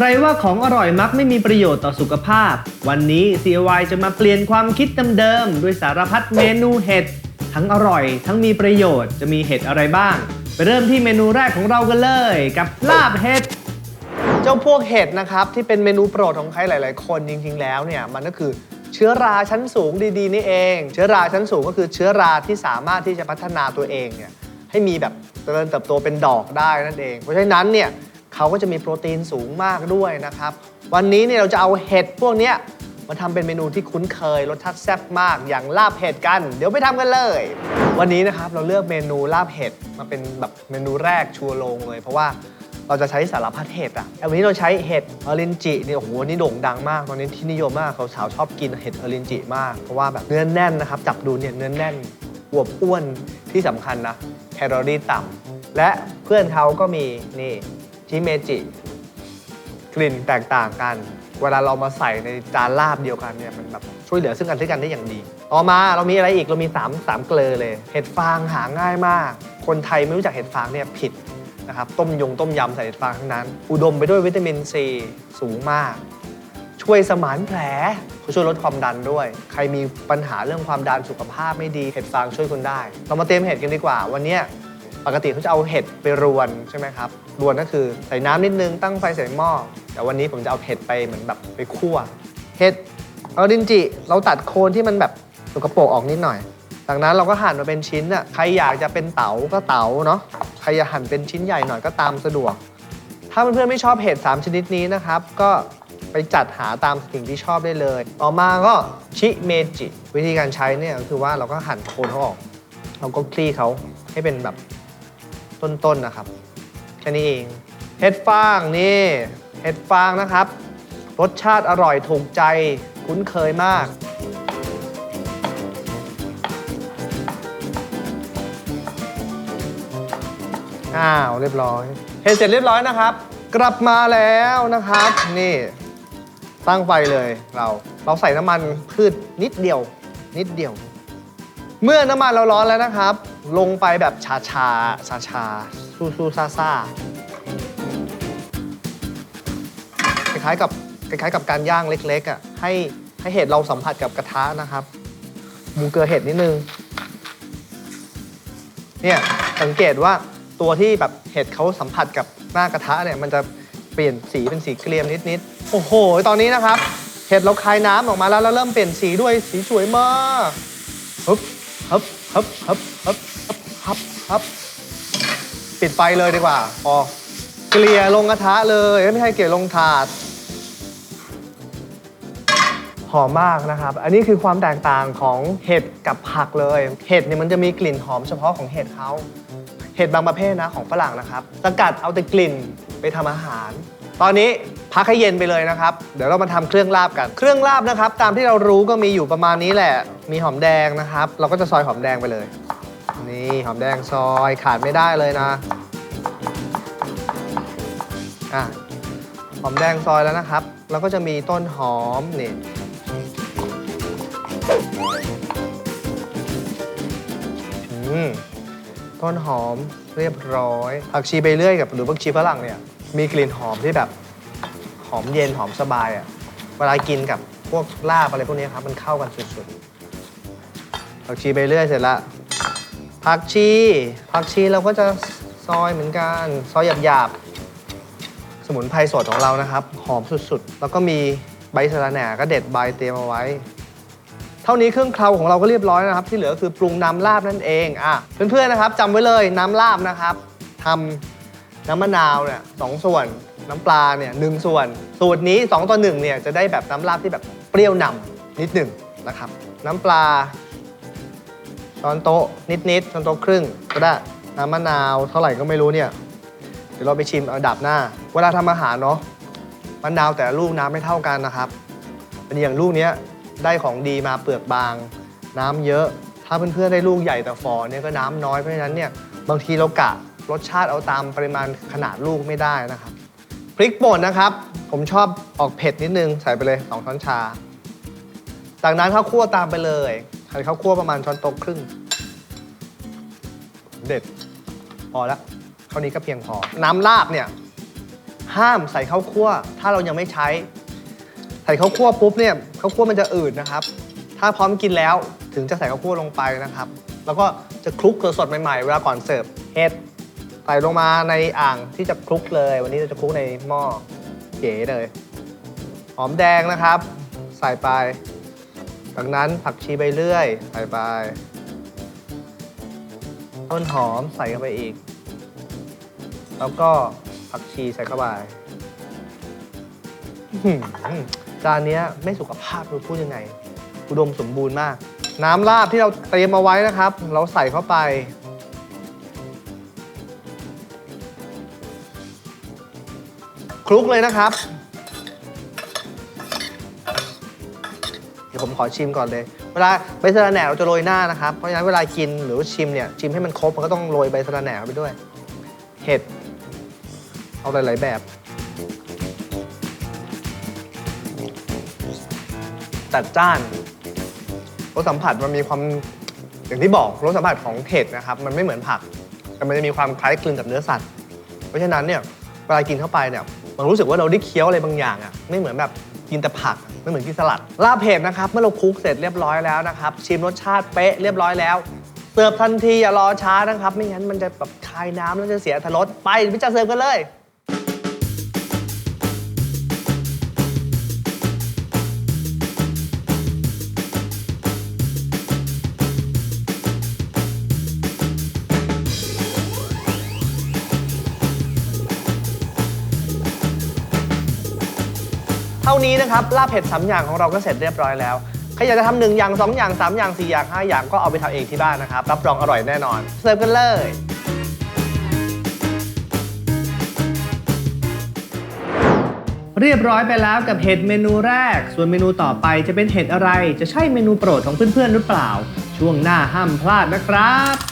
ใครว่าของอร่อยมักไม่มีประโยชน์ต่อสุขภาพ วันนี้ CY จะมาเปลี่ยนความคิดเดิมๆด้วยสารพัดเมนูเห็ด ทั้งอร่อย ทั้งมีประโยชน์จะมีเห็ดอะไรบ้าง ไปเริ่มที่เมนูแรกของเรากันเลย กับลาบเห็ด เจ้าพวกเห็ดนะครับ ที่เป็นเมนูโปรดของใครหลาย ๆ คนจริง ๆ แล้วเนี่ยมันก็คือเชื้อราชั้นสูงดี ๆ นี่เอง เชื้อราชั้นสูงก็คือเชื้อราที่สามารถที่จะพัฒนาตัวเองเนี่ยให้มีแบบเจริญเติบโตเป็นดอกได้นั่นเอง เพราะฉะนั้นเนี่ย เขาก็จะมีโปรตีนสูงมากด้วยนะครับ วันนี้เนี่ยเราจะเอาเห็ดพวกนี้มาทำเป็นเมนูที่คุ้นเคยรสชาติแซ่บมากอย่างลาบเห็ดกัน เดี๋ยวไปทำกันเลย วันนี้นะครับเราเลือกเมนูลาบเห็ดมาเป็นแบบเมนูแรกชัวร์ลงเลย เพราะว่าเราจะใช้สารพัดเห็ดอะแต่วันนี้เราใช้เห็ดออรินจิเนี่ยโอ้โหนี่โด่งดังมาก ตอนนี้ที่นิยมมากเขาสาวชอบกินเห็ดออรินจิมาก เพราะว่าแบบเนื้อแน่นนะครับจับดูเนี่ยเนื้อแน่นอวบอ้วนที่สำคัญนะแคลอรี่ต่ำและเพื่อนเขาก็มีนี่ ชิเมจิ กลิ่นแตกต่างกัน เวลาเรามาใส่ในจานลาบเดียวกันเนี่ยมันแบบช่วยเหลือซึ่งกันและกันได้อย่างดีต่อมาเรามีอะไรอีกเรามี3 3เกลือเลย เห็ดฟางหาง่ายมาก คนไทยไม่รู้จักเห็ดฟางเนี่ยผิดนะครับต้มยงต้มยำใส่เห็ดฟางทั้งนั้น อุดมไปด้วยวิตามินซีสูงมาก ช่วยสมานแผลเขาช่วยลดความดันด้วย ใครมีปัญหาเรื่องความดันสุขภาพไม่ดีเห็ดฟางช่วยคุณได้ เรามาเตรียมเห็ดกันดีกว่า วันนี้ ปกติเขาจะเอาเห็ดไปรวนใช่ไหมครับ รวนก็คือใส่น้ำนิดนึงตั้งไฟใส่หม้อ แต่วันนี้ผมจะเอาเห็ดไปเหมือนแบบไปคั่ว เห็ดเอาดินจิ เราตัดโคนที่มันแบบสกปรกออกนิดหน่อย จากนั้นเราก็หั่นมาเป็นชิ้นอะ ใครอยากจะเป็นเต๋าก็เต๋าเนาะ ใครอยากหั่นเป็นชิ้นใหญ่หน่อยก็ตามสะดวก ถ้าเพื่อนๆไม่ชอบเห็ด3 ชนิดนี้นะครับ ก็ไปจัดหาตามสิ่งที่ชอบได้เลย ต่อมาก็ชิเมจิ วิธีการใช้เนี่ยก็คือว่าเราก็หั่นโคนเขาออก เราก็คลี่เขาให้เป็นแบบ ต้นๆนะครับ แค่นี้เอง เห็ดฟางนี่เห็ดฟางนะครับ รสชาติอร่อยถูกใจคุ้นเคยมาก อ้าวเรียบร้อยเห็ดเสร็จเรียบร้อยนะครับ กลับมาแล้วนะครับ นี่ ตั้งไฟเลยเราเราใส่น้ำมันพืชนิดเดียว นิดเดียว เมื่อน้ำมันเราร้อนแล้วนะครับ ลงไปแบบชาชาชาชาซูซูซาซาคล้ายๆกับคล้ายๆกับการย่างเล็กๆอะให้ให้เห็ดเราสัมผัสกับกระทะนะครับมูเกลือเห็ดนิดนึงเนี่ยสังเกตว่าตัวที่แบบเห็ดเขาสัมผัสกับหน้ากระทะเนี่ยมันจะเปลี่ยนสีเป็นสีเกรียมนิดๆโอ้โห ตอนนี้นะครับ เห็ดเราคายน้ำออกมาแล้วแล้วเริ่มเปลี่ยนสีด้วยสีสวยมากฮึบ ฮึบฮึบฮึบฮึบฮึบฮึบฮึบปิดไฟเลยดีกว่าพอเกลี่ยลงกระทะเลยไม่ให้เกลี่ยลงถาดหอมมากนะครับ อันนี้คือความแตกต่างของเห็ดกับผักเลย เห็ดเนี่ยมันจะมีกลิ่นหอมเฉพาะของเห็ดเขา เห็ดบางประเภทนะของฝรั่งนะครับ สกัดเอาแต่กลิ่นไปทำอาหาร ตอนนี้ พักให้เย็นไปเลยนะครับ เดี๋ยวเรามาทำเครื่องลาบกัน เครื่องลาบนะครับ ตามที่เรารู้ก็มีอยู่ประมาณนี้แหละ มีหอมแดงนะครับ เราก็จะซอยหอมแดงไปเลย นี่หอมแดงซอยขาดไม่ได้เลยนะอะหอมแดงซอยแล้วนะครับแล้วก็จะมีต้นหอมนี่ต้นหอมเรียบร้อยผักชีใบเลื่อยกับหรือผักชีฝรั่งเนี่ยมีกลิ่นหอมที่แบบ หอมเย็นหอมสบายอะ่ะเวลากินกับพวกลาบอะไรพวกนี้ครับ มันเข้ากันสุดๆผักชีใบเลื่อยเสร็จละผักชีผักชีเราก็จะซอยเหมือนกันซอยหยาบๆ สมุนไพรสดของเรานะครับ หอมสุดๆ แล้วก็มีใบสะระแหน่ก็เด็ดใบเตรียมเอาไว้ เท่านี้เครื่องเคราของเราก็เรียบร้อยนะครับ ที่เหลือคือปรุงน้ำลาบนั่นเองอะเพื่อนๆนะครับจำไว้เลยน้ำลาบนะครับทำน้ำมะนาวเนี่ยสองส่วน น้ำปลาเนี่ยหนึ่งส่วน สูตรนี้ 2 ต่อ1เนี่ยจะได้แบบน้ำลาบที่แบบเปรี้ยวนำนิดหนึ่งนะครับ น้ำปลาช้อนโต๊ะนิดๆช้อนโต๊ะครึ่งก็ได้น้ำมะนาวเท่าไหร่ก็ไม่รู้เนี่ยเดี๋ยวเราไปชิมเอาดับหน้า เวลาทำอาหารเนาะมะนาวแต่ละลูกน้ำไม่เท่ากันนะครับเป็นอย่างลูกเนี้ยได้ของดีมาเปลือกบาง น้ำเยอะ ถ้าเพื่อนๆได้ลูกใหญ่แต่ฟอเนี่ยก็น้ำน้อยเพราะฉะนั้นเนี่ยบางทีเรากะรสชาติเอาตามปริมาณขนาดลูกไม่ได้นะครับ พริกป่นนะครับ ผมชอบออกเผ็ดนิดนึง ใส่ไปเลย 2 ช้อนชา จากนั้นข้าวคั่วตามไปเลยใส่ข้าวคั่วประมาณช้อนโต๊ะครึ่ง เด็ด พอแล้วเท่านี้ก็เพียงพอ น้ำลาบเนี่ย ห้ามใส่ข้าวคั่ว ถ้าเรายังไม่ใช้ ใส่ข้าวคั่วปุ๊บเนี่ยข้าวคั่วมันจะอืดนะครับ ถ้าพร้อมกินแล้วถึงจะใส่ข้าวคั่วลงไปนะครับ แล้วก็จะคลุกสดๆใหม่ๆ เวลาก่อนเสิร์ฟเห็ด ส่ลงมาในอ่างที่จะคลุกเลย วันนี้เราจะคลุกในหม้อเก๋เลย หอมแดงนะครับ ใส่ไปจากนั้นผักชีใบเลื่อย ใส่ไปต้นหอมใส่เข้าไปอีก แล้วก็ผักชีใส่เข้าไปจานนี้ไม่สุขภาพคือพูดยังไง อุดมสมบูรณ์มาก น้ำราดที่เราเตรียมเอาไว้นะครับ เราใส่เข้าไป คลุกเลยนะครับ เดี๋ยวผมขอชิมก่อนเลย เวลาใบสะระแหน่เราจะโรยหน้านะครับ เพราะฉะนั้นเวลากินหรือชิมเนี่ยชิมให้มันครบมันก็ต้องโรยใบสะระแหน่ไปด้วย เห็ด เอาหลาย ๆ แบบจัดจ้านรสสัมผัสมันมีความอย่างที่บอกรสสัมผัสของเห็ดนะครับ มันไม่เหมือนผัก แต่มันจะมีความคล้ายคลึงกับเนื้อสัตว์ เพราะฉะนั้นเนี่ยเวลากินเข้าไปเนี่ย มันรู้สึกว่าเราได้เคี้ยวอะไรบางอย่างอะไม่เหมือนแบบกินแต่ผักไม่เหมือนกินสลัดลาบเห็ดนะครับเมื่อเราคลุกเสร็จเรียบร้อยแล้วนะครับชิมรสชาติเป๊ะเรียบร้อยแล้วเสิร์ฟทันทีอย่ารอช้านะครับ ไม่งั้นมันจะแบบคายน้ำแล้วจะเสียทรรถรสไปพิจารเสิร์ฟกันเลย ท่านี้นะครับลาบเผ็ดสามอย่างของเราก็เสร็จเรียบร้อยแล้วใครอยากจะทำหนึ่งอย่างสองอย่างสามอย่างสี่อย่างห้าอย่างก็เอาไปทำเองที่บ้านนะครับรับรองอร่อยแน่นอนเสิร์ฟกันเลยเรียบร้อยไปแล้วกับเห็ดเมนูแรก ส่วนเมนูต่อไปจะเป็นเห็ดอะไร จะใช่เมนูโปรดของเพื่อนๆหรือเปล่า ช่วงหน้าห้ามพลาดนะครับ